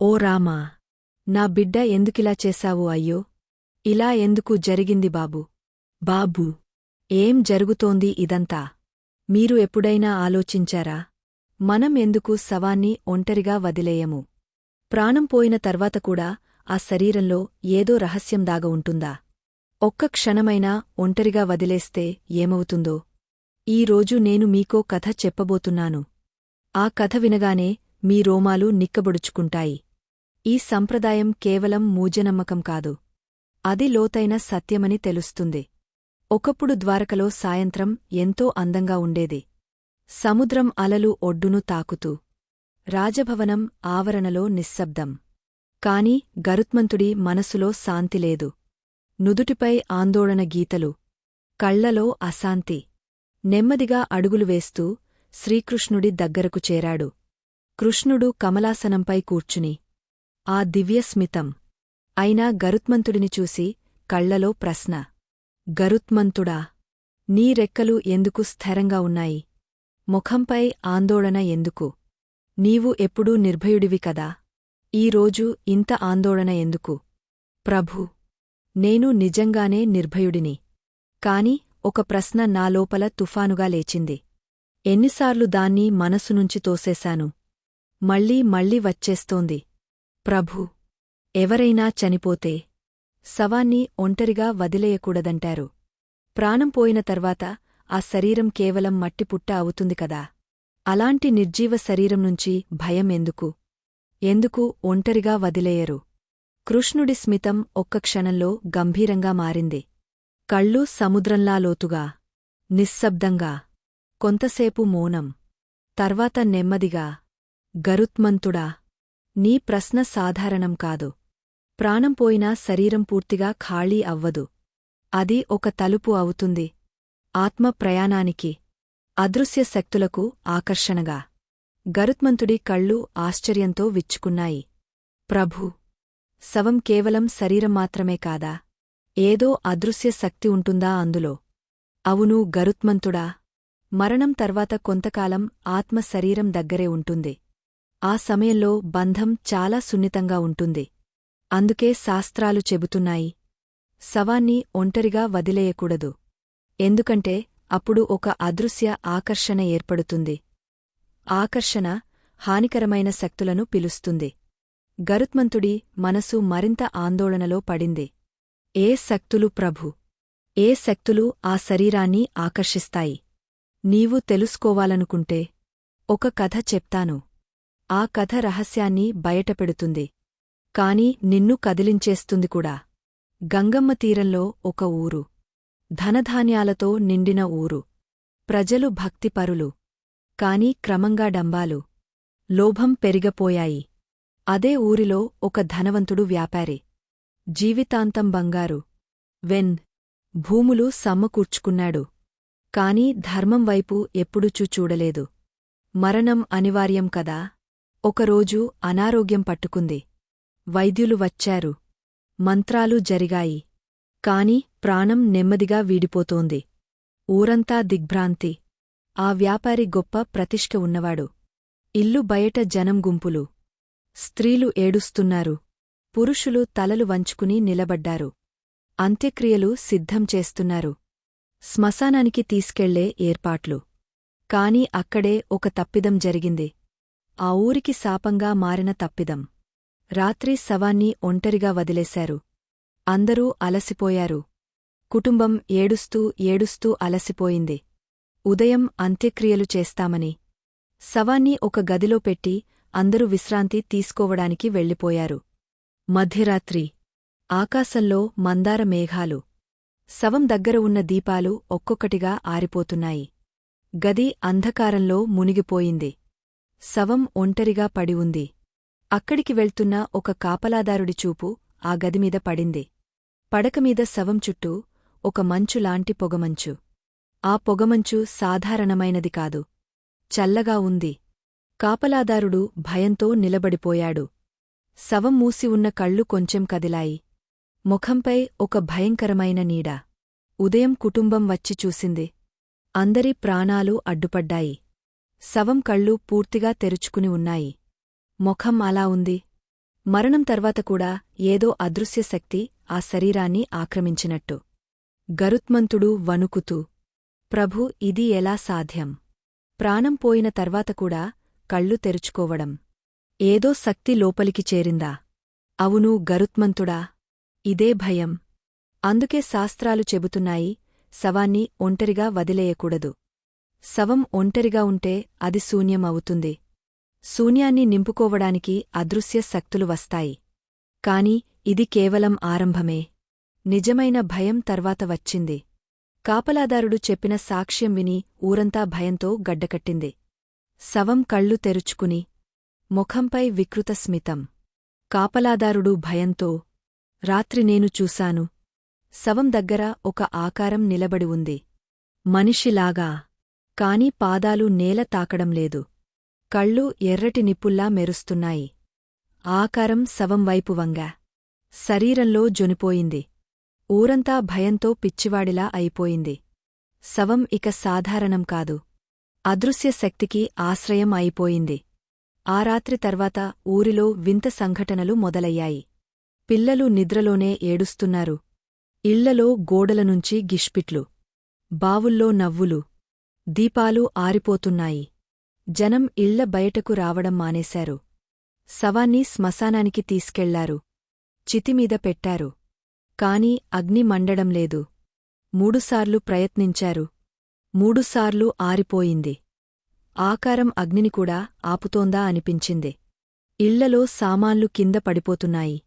ఓ రామా నా బిడ్డ ఎందుకిలా చేశావు అయ్యో? ఇలా ఎందుకు జరిగింది బాబు? బాబూ ఏం జరుగుతోంది ఇదంతా? మీరు ఎప్పుడైనా ఆలోచించారా? మనం ఎందుకు శవాన్ని ఒంటరిగా వదిలేయము? ప్రాణం పోయిన తర్వాత కూడా ఆ శరీరంలో ఏదో రహస్యం దాగ ఉంటుందా? ఒక్క క్షణమైనా ఒంటరిగా వదిలేస్తే ఏమవుతుందో? ఈరోజు నేను మీకో కథ చెప్పబోతున్నాను. ఆ కథ వినగానే మీ రోమాలు నిక్కబొడుచుకుంటాయి. ఈ సంప్రదాయం కేవలం మూజనమ్మకం కాదు. అది లోతైన సత్యమని తెలుస్తుంది. ఒకప్పుడు ద్వారకలో సాయంత్రం ఎంతో అందంగా ఉండేది. సముద్రం అలలు ఒడ్డును తాకుతూ. రాజభవనం ఆవరణలో నిశ్శబ్దం. కాని గరుత్మంతుడి మనసులో శాంతిలేదు నుదుటిపై ఆందోళన గీతలు. కళ్ళలో అశాంతి. నెమ్మదిగా అడుగులు వేస్తూ శ్రీకృష్ణుడి దగ్గరకు చేరాడు. కృష్ణుడు కమలాసనంపై కూర్చుని ఆ దివ్యస్మితం. అయినా గరుత్మంతుడిని చూసి కళ్ళలో ప్రశ్న. గరుత్మంతుడా నీ రెక్కలు ఎందుకు స్థిరంగా ఉన్నాయి? ముఖంపై ఆందోళన ఎందుకు? నీవు ఎప్పుడూ నిర్భయుడివి కదా? ఈరోజు ఇంత ఆందోళన ఎందుకు? ప్రభూ నేను నిజంగానే నిర్భయుడిని. కాని ఒక ప్రశ్న నా లోపల తుఫానుగా లేచింది. ఎన్నిసార్లు దాన్ని మనసునుంచి తోసేశాను. మళ్ళీ మళ్ళీ వచ్చేస్తోంది. ప్రభూ ఎవరైనా చనిపోతే శవాన్ని ఒంటరిగా వదిలేయకూడదంటారు. ప్రాణం పోయిన తర్వాత ఆ శరీరం కేవలం మట్టిపుట్ట అవుతుంది కదా. అలాంటి నిర్జీవ శరీరం నుంచి భయం ఎందుకు? ఎందుకు ఒంటరిగా వదిలేయరు? కృష్ణుడి స్మితం ఒక్క క్షణంలో గంభీరంగా మారింది. కళ్ళు సముద్రంలా లోతుగా నిశ్శబ్దంగా కొంతసేపు మౌనం తర్వాత నెమ్మదిగా గరుత్మంతుడా నీ ప్రశ్న సాధారణం కాదు. ప్రాణం పోయినా శరీరం పూర్తిగా ఖాళీ అవ్వదు. అది ఒక తలుపు అవుతుంది. ఆత్మ ప్రయాణానికి అదృశ్య శక్తులకు ఆకర్షణగా. గరుత్మంతుడి కళ్ళు ఆశ్చర్యంతో విచ్చుకున్నాయి. ప్రభూ! శవం కేవలం శరీరం మాత్రమే కాదా? ఏదో అదృశ్య శక్తి ఉంటుందా అందులో? అవును గరుత్మంతుడా! మరణం తర్వాత కొంతకాలం ఆత్మ శరీరం దగ్గరే ఉంటుంది. ఆ సమయంలో బంధం చాలా సున్నితంగా ఉంటుంది. అందుకే శాస్త్రాలు చెబుతున్నాయి. శవాన్ని ఒంటరిగా వదిలేయకూడదు. ఎందుకంటే అప్పుడు ఒక అదృశ్య ఆకర్షణ ఏర్పడుతుంది. ఆకర్షణ హానికరమైన శక్తులను పిలుస్తుంది. గరుత్మంతుడి మనసు మరింత ఆందోళనలో పడింది. ఏ శక్తులు ప్రభు? ఏ శక్తులు ఆ శరీరాన్ని ఆకర్షిస్తాయి? నీవు తెలుసుకోవాలనుకుంటే ఒక కథ చెప్తాను. ఆ కథ రహస్యాన్ని బయటపెడుతుంది. కాని నిన్ను కదిలించేస్తుంది కూడా. గంగమ్మ తీరంలో ఒక ఊరు. ధనధాన్యాలతో నిండిన ఊరు. ప్రజలు భక్తిపరులు. కాని క్రమంగా డంబాలు. లోభం పెరిగపోయాయి. అదే ఊరిలో ఒక ధనవంతుడు వ్యాపారి. జీవితాంతం బంగారు. వెన్. భూములు సమ్మకూర్చుకున్నాడు కాని ధర్మం వైపు ఎప్పుడూ చూచూడలేదు. మరణం అనివార్యం కదా? ఒకరోజు అనారోగ్యం పట్టుకుంది. వైద్యులు వచ్చారు. మంత్రాలు జరిగాయి. కాని ప్రాణం నెమ్మదిగా వీడిపోతోంది. ఊరంతా దిగ్భ్రాంతి. ఆ వ్యాపారి గొప్ప ప్రతిష్ఠ ఉన్నవాడు. ఇల్లు బయట జనం గుంపులు. స్త్రీలు ఏడుస్తున్నారు. పురుషులు తలలు వంచుకుని నిలబడ్డారు. అంత్యక్రియలు సిద్ధం చేస్తున్నారు. శ్మశానానికి తీసుకెళ్ళే ఏర్పాట్లు. కాని అక్కడే ఒక తప్పిదం జరిగింది. ఆ ఊరికి శాపంగా మారిన తప్పిదం. రాత్రి శవాన్ని ఒంటరిగా వదిలేశారు. అందరూ అలసిపోయారు. కుటుంబం ఏడుస్తూ ఏడుస్తూ అలసిపోయింది. ఉదయం అంత్యక్రియలు చేస్తామని. శవాన్ని ఒక గదిలో పెట్టి అందరూ విశ్రాంతి తీసుకోవడానికి వెళ్ళిపోయారు. మధ్యరాత్రి. ఆకాశంలో మందార మేఘాలు. శవం దగ్గర ఉన్న దీపాలు ఒక్కొక్కటిగా ఆరిపోతున్నాయి. గది అంధకారంలో మునిగిపోయింది. శవం ఒంటరిగా పడి ఉంది. అక్కడికి వెళ్తున్న ఒక కాపలాదారుడి చూపు ఆ గదిమీద పడింది. పడకమీద శవం చుట్టూ ఒక మంచులాంటి పొగమంచు. ఆ పొగమంచు సాధారణమైనది కాదు. చల్లగా ఉంది. కాపలాదారుడు భయంతో నిలబడిపోయాడు. శవం మూసి ఉన్న కళ్ళు కొంచెం కదిలాయి. ముఖంపై ఒక భయంకరమైన నీడ. ఉదయం కుటుంబం వచ్చి చూసింది. అందరి ప్రాణాలు అడ్డుపడ్డాయి. శవం కళ్ళు పూర్తిగా తెరుచుకుని ఉన్నాయి. ముఖం అలా ఉంది. మరణం తర్వాత కూడా ఏదో అదృశ్య శక్తి ఆ శరీరాన్ని ఆక్రమించినట్టు. గరుత్మంతుడు వణుకుతూ ప్రభు ఇది ఎలా సాధ్యం ప్రాణం పోయిన తర్వాత కూడా కళ్ళు తెరుచుకోవడం. ఏదో శక్తి లోపలికి చేరిందా? అవును గరుత్మంతుడా ఇదే భయం. అందుకే శాస్త్రాలు చెబుతున్నాయి శవాన్ని ఒంటరిగా వదిలేయకూడదు. శవం ఒంటరిగా ఉంటే అది శూన్యం అవుతుంది శూన్యాన్ని నింపుకోవడానికి అదృశ్య శక్తులు వస్తాయి. కాని ఇది కేవలం ఆరంభమే. నిజమైన భయం తర్వాత వచ్చింది. కాపలాదారుడు చెప్పిన సాక్ష్యం విని ఊరంతా భయంతో గడ్డకట్టింది. శవం కళ్ళు తెరుచుకుని ముఖంపై వికృత స్మితం. కాపలాదారుడు భయంతో రాత్రి నేను చూశాను. శవం దగ్గర ఒక ఆకారం నిలబడి ఉంది. మనిషిలాగా. కాని పాదాలు నేల తాకడం లేదు. కళ్ళు ఎర్రటి నిప్పుల్లా మెరుస్తున్నాయి. ఆకారం శవం వైపు వంగా. శరీరంలో జొనిపోయింది. ఊరంతా భయంతో పిచ్చివాడిలా అయిపోయింది. శవం ఇక సాధారణం కాదు. అదృశ్య శక్తికి ఆశ్రయం అయిపోయింది. ఆ రాత్రి తర్వాత ఊరిలో వింత సంఘటనలు మొదలయ్యాయి. పిల్లలు నిద్రలోనే ఏడుస్తున్నారు. ఇళ్ళలో గోడలనుంచి గిష్పిట్లు. బావుల్లో నవ్వులు. దీపాలు ఆరిపోతున్నాయి. జనం ఇళ్ళ బయటకు రావడం మానేశారు. శవాన్ని శ్మశానానికి తీసుకెళ్ళారు. చితిమీద పెట్టారు. కాని అగ్ని మండడం లేదు. మూడుసార్లు ప్రయత్నించారు. మూడుసార్లు ఆరిపోయింది. ఆకారం అగ్నిని కూడా ఆపుతోందా అనిపించింది. ఇళ్ళలో సామాన్లు కింద పడిపోతున్నాయి.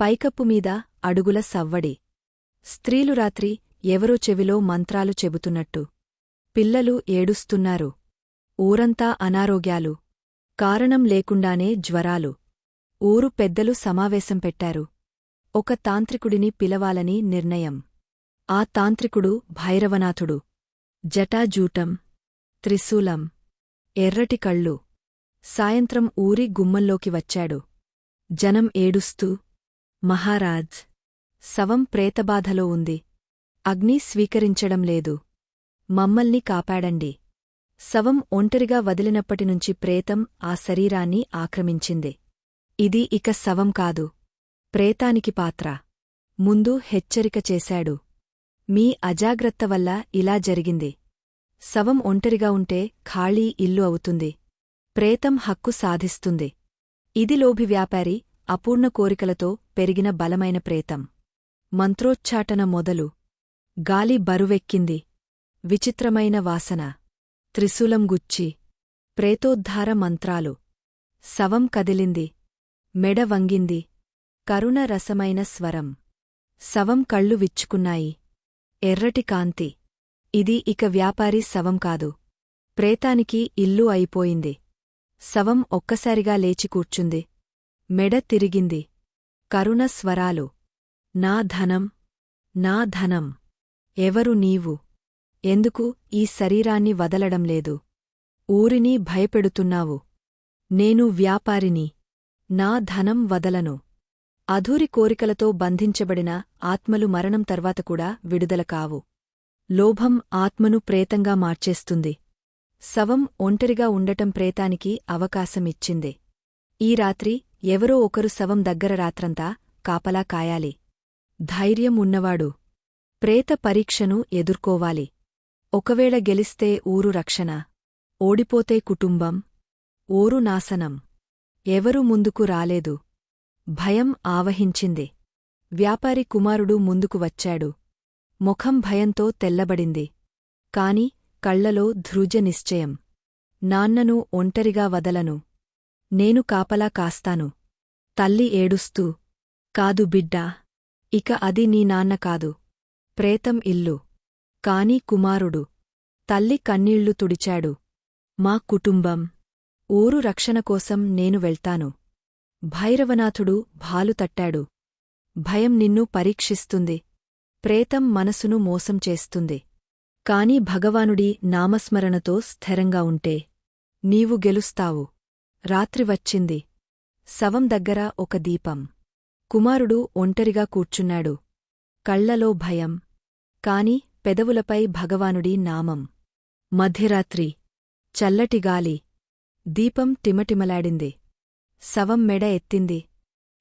పైకప్పు మీద అడుగుల సవ్వడి. స్త్రీలు రాత్రి ఎవరో చెవిలో మంత్రాలు చెబుతున్నట్టు. పిల్లలు ఏడుస్తున్నారు. ఊరంతా అనారోగ్యాలు. కారణం లేకుండానే జ్వరాలు. ఊరు పెద్దలు సమావేశం పెట్టారు. ఒక తాంత్రికుడిని పిలవాలని నిర్ణయం. ఆ తాంత్రికుడు భైరవనాథుడు. జటాజూటం. త్రిశూలం. ఎర్రటి కళ్ళు. సాయంత్రం ఊరి గుమ్మంలోకి వచ్చాడు. జనం ఏడుస్తూ మహారాజ్! శవం ప్రేతబాధలో ఉంది. అగ్ని స్వీకరించడం లేదు. మమ్మల్ని కాపాడండి. శవం ఒంటరిగా వదిలినప్పటినుంచి ప్రేతం ఆ శరీరాన్ని ఆక్రమించింది. ఇది ఇక శవం కాదు. ప్రేతానికి పాత్ర. ముందు హెచ్చరిక చేశాడు. మీ అజాగ్రత్త వల్ల ఇలా జరిగింది. శవం ఒంటరిగా ఉంటే ఖాళీ ఇల్లు అవుతుంది. ప్రేతం హక్కు సాధిస్తుంది. ఇది లోభి వ్యాపారి అపూర్ణ కోరికలతో పెరిగిన బలమైన ప్రేతం. మంత్రోచ్చాటన మొదలు. గాలి బరువెక్కింది. విచిత్రమైన వాసన. త్రిశూలం గుచ్చి. ప్రేతోద్ధార మంత్రాలు. శవం కదిలింది. మెడ వంగింది. కరుణ రసమైన స్వరం. శవం కళ్ళు విచ్చుకున్నాయి. ఎర్రటి కాంతి. ఇది ఇక వ్యాపారి శవం కాదు. ప్రేతానికి ఇల్లు అయిపోయింది. శవం ఒక్కసారిగా లేచి కూర్చుంది. మెడ తిరిగింది. కరుణ స్వరాలు. నా ధనం. నా ధనం. ఎవరు నీవు? ఎందుకు ఈ శరీరాన్ని వదలడం లేదు? ఊరిని భయపెడుతున్నావు. నేను వ్యాపారిని. నా ధనం వదలను. అధూరి కోరికలతో బంధించబడిన ఆత్మలు మరణం తర్వాత కూడా విడుదల కావు. లోభం ఆత్మను ప్రేతంగా మార్చేస్తుంది. శవం ఒంటరిగా ఉండటం ప్రేతానికి అవకాశమిచ్చింది. ఈ రాత్రి ఎవరో ఒకరు శవం దగ్గర రాత్రంతా కాపలా కాయాలి. ధైర్యం ఉన్నవాడు. ప్రేత పరీక్షను ఎదుర్కోవాలి. ఒకవేళ గెలిస్తే ఊరు రక్షణ ఓడిపోతే కుటుంబం ఊరు నాశనం. ఎవరూ ముందుకు రాలేదు. భయం ఆవహించింది. వ్యాపారి కుమారుడు ముందుకు వచ్చాడు. ముఖం భయంతో తెల్లబడింది. కాని కళ్ళలో ధృజ నిశ్చయం. నాన్నను ఒంటరిగా వదలను. నేను కాపలా కాస్తాను. తల్లి ఏడుస్తూ కాదు బిడ్డా ఇక అది నీ నాన్న కాదు. ప్రేతం ఇల్లు. కాని కుమారుడు. తల్లి కన్నీళ్ళు తుడిచాడు. మా కుటుంబం. ఊరు రక్షణకోసం నేను వెళ్తాను. భైరవనాథుడు భాలు తట్టాడు. భయం నిన్ను పరీక్షిస్తుంది. ప్రేతం మనసును మోసం చేస్తుంది. కాని భగవానుడి నామస్మరణతో స్థిరంగా ఉంటే. నీవు గెలుస్తావు. రాత్రి వచ్చింది. శవం దగ్గర ఒక దీపం. కుమారుడు ఒంటరిగా కూర్చున్నాడు. కళ్ళలో భయం. కాని పెదవులపై భగవానుడి నామం. మధ్యరాత్రి. చల్లటిగాలి దీపం టిమటిమలాడింది శవం మెడ ఎత్తింది.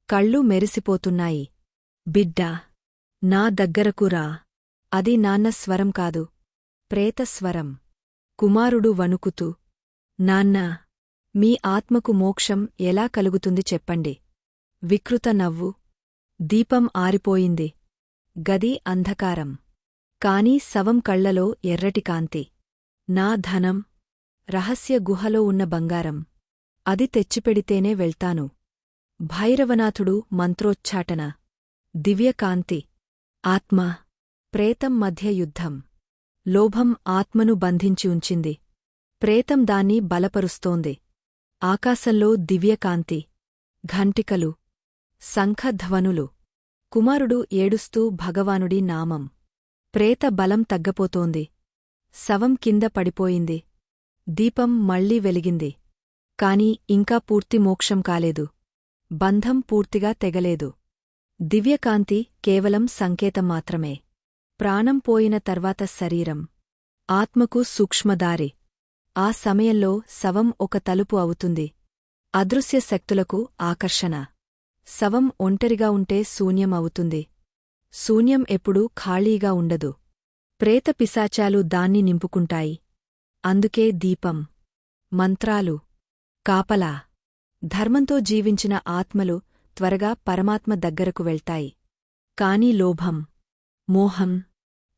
కళ్ళు మెరిసిపోతున్నాయి. బిడ్డా! నా దగ్గరకు రా. అది నాన్న స్వరం కాదు. ప్రేతస్వరం కుమారుడు వణుకుతూ. నాన్నా! మీ ఆత్మకు మోక్షం ఎలా కలుగుతుంది చెప్పండి. వికృత నవ్వు. దీపం ఆరిపోయింది. గది అంధకారం. కాని శవం కళ్ళలో ఎర్రటి కాంతి. నా ధనం రహస్య గుహలో ఉన్న బంగారం. అది తెచ్చిపెడితేనే వెళ్తాను. భైరవనాథుడు మంత్రోచ్చాటన దివ్యకాంతి ఆత్మ ప్రేతం మధ్య యుద్ధం. లోభం ఆత్మను బంధించి ఉంచింది. ప్రేతం దాన్ని బలపరుస్తోంది. ఆకాశంలో దివ్యకాంతి ఘంటికలు. శంఖధ్వనులు. కుమారుడు ఏడుస్తూ భగవానుడి నామం. ప్రేత బలం తగ్గపోతోంది. శవం కింద పడిపోయింది. దీపం మళ్ళీ వెలిగింది. కాని ఇంకా పూర్తి మోక్షం కాలేదు. బంధం పూర్తిగా తెగలేదు. దివ్యకాంతి కేవలం సంకేతం మాత్రమే. ప్రాణం పోయిన తర్వాత శరీరం. ఆత్మకు సూక్ష్మదారి. ఆ సమయంలో శవం ఒక తలుపు అవుతుంది. అదృశ్య శక్తులకు ఆకర్షణ. శవం ఒంటరిగా ఉంటే శూన్యం అవుతుంది. శూన్యం ఎప్పుడూ ఖాళీగా ఉండదు. ప్రేత పిశాచాలు దాన్ని నింపుకుంటాయి. అందుకే దీపం మంత్రాలు కాపలా ధర్మంతో జీవించిన ఆత్మలు త్వరగా పరమాత్మ దగ్గరకు వెళ్తాయి. కాని లోభం మోహం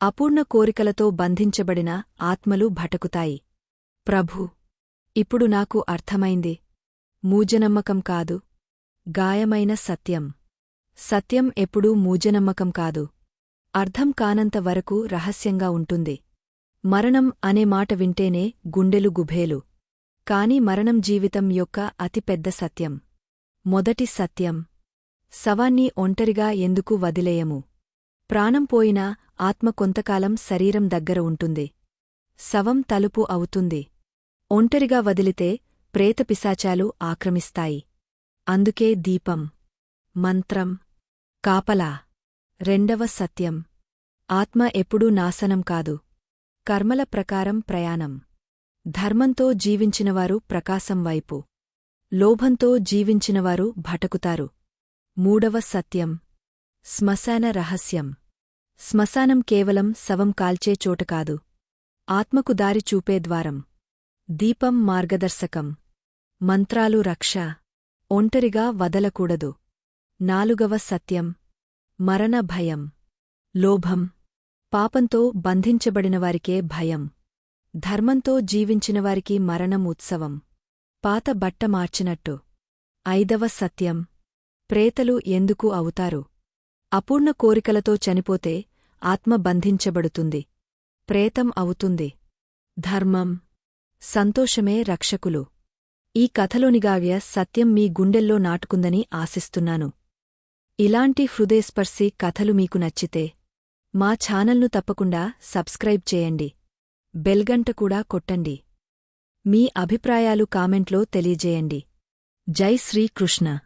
అపూర్ణ కోరికలతో బంధించబడిన ఆత్మలు భటకుతాయి. ప్రభు ఇప్పుడు నాకు అర్థమైంది. మూజనమ్మకం కాదు గాయమైన సత్యం. సత్యం ఎప్పుడూ మూజనమ్మకం కాదు. అర్థం కానంత వరకు రహస్యంగా ఉంటుంది. మరణం అనే మాట వింటేనే గుండెలు గుభేలు. కాని మరణం జీవితం యొక్క అతిపెద్ద సత్యం. మొదటి సత్యం. శవాన్ని ఒంటరిగా ఎందుకు వదిలేయము? ప్రాణం పోయినా ఆత్మ కొంతకాలం శరీరం దగ్గర ఉంటుంది. శవం తలుపు అవుతుంది. ఒంటరిగా వదిలితే ప్రేతపిశాచాలు ఆక్రమిస్తాయి. అందుకే దీపం. మంత్రం. కాపలా. రెండవ సత్యం. ఆత్మ ఎప్పుడూ నాశనం కాదు. కర్మల ప్రకారం ప్రయాణం. ధర్మంతో జీవించినవారు ప్రకాశం వైపు. లోభంతో జీవించినవారు భటకుతారు. మూడవ సత్యం. శ్మశాన రహస్యం. శ్మశానం కేవలం శవం కాల్చే చోట కాదు. ఆత్మకు దారి చూపే ద్వారం. దీపం మార్గదర్శకం. మంత్రాలు రక్ష. ఒంటరిగా వదలకూడదు. నాలుగవ సత్యం. మరణ భయం. లోభం. పాపంతో బంధించబడినవారికే భయం. ధర్మంతో జీవించినవారికి మరణం ఉత్సవం. పాత బట్ట మార్చినట్టు. ఐదవ సత్యం. ప్రేతలు ఎందుకు అవుతారు? అపూర్ణ కోరికలతో చనిపోతే ఆత్మ బంధించబడుతుంది. ప్రేతం అవుతుంది. ధర్మం. సంతోషమే రక్షకులు. ఈ కథలోనిగావ్య సత్యం మీ గుండెల్లో నాటుకుందని ఆశిస్తున్నాను. ఇలాంటి హృదయస్పర్శి కథలు మీకు నచ్చితే మా ఛానల్ను తప్పకుండా సబ్స్క్రైబ్ చేయండి. బెల్గంట కూడా కొట్టండి. మీ అభిప్రాయాలు కామెంట్లో తెలియజేయండి. జై శ్రీకృష్ణ